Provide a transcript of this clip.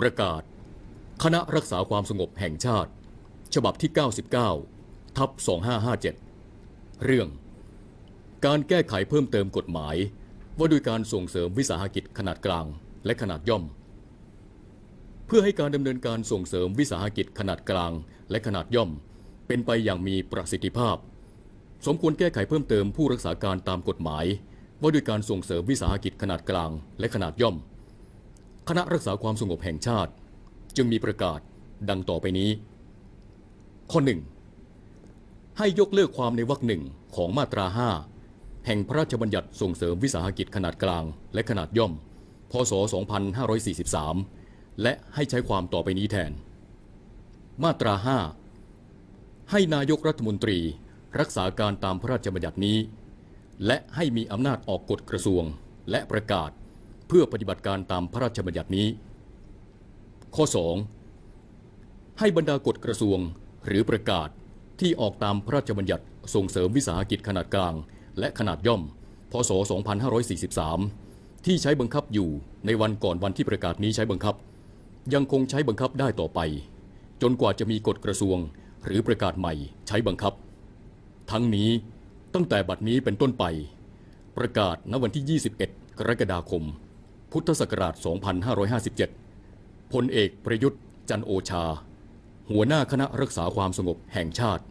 ประกาศ คณะรักษาความสงบแห่งชาติ ฉบับที่ 99 ทับ 2557 เรื่อง การแก้ไขเพิ่มเติมกฎหมาย ว่าด้วยการส่งเสริมวิสาหกิจขนาดกลางและขนาดย่อม เพื่อให้การดำเนินการส่งเสริมวิสาหกิจขนาดกลางและขนาดย่อม เป็นไปอย่างมีประสิทธิภาพ สมควรแก้ไขเพิ่มเติมผู้รักษาการตามกฎหมาย ว่าด้วยการส่งเสริมวิสาหกิจขนาดกลางและขนาดย่อม คณะรักษาความสงบแห่งชาติ จึงมีประกาศดังต่อไปนี้ ข้อหนึ่งให้ยกเลิกความในวรรคหนึ่งของมาตรา 5 แห่งพระราชบัญญัติส่งเสริมวิสาหกิจขนาดกลางและขนาดย่อม พศ 2543 และให้ใช้ความต่อไปนี้แทน มาตรา 5 ให้นายกรัฐมนตรี รักษาการตามพระราชบัญญัตินี้ และให้มีอำนาจออกกฎกระทรวงและประกาศเพื่อปฏิบัติการตามพระราชบัญญัตินี้ ข้อ 2 ให้บรรดากฎกระทรวงหรือประกาศที่ออกตามพระราชบัญญัติส่งเสริมวิสาหกิจขนาดกลาง และขนาดย่อม พศ 2543 ที่ใช้บังคับอยู่ในวันก่อนวันที่ประกาศนี้ใช้บังคับ ยังคงใช้บังคับได้ต่อไป จนกว่าจะมีกฎกระทรวงหรือประกาศใหม่ใช้บังคับ ทั้งนี้ ตั้งแต่บัดนี้เป็นต้นไป ประกาศณวันที่ 21 กรกฎาคม พุทธศักราช 2557 พลเอกประยุทธ์จันโอชา หัวหน้าคณะรักษาความสงบแห่งชาติ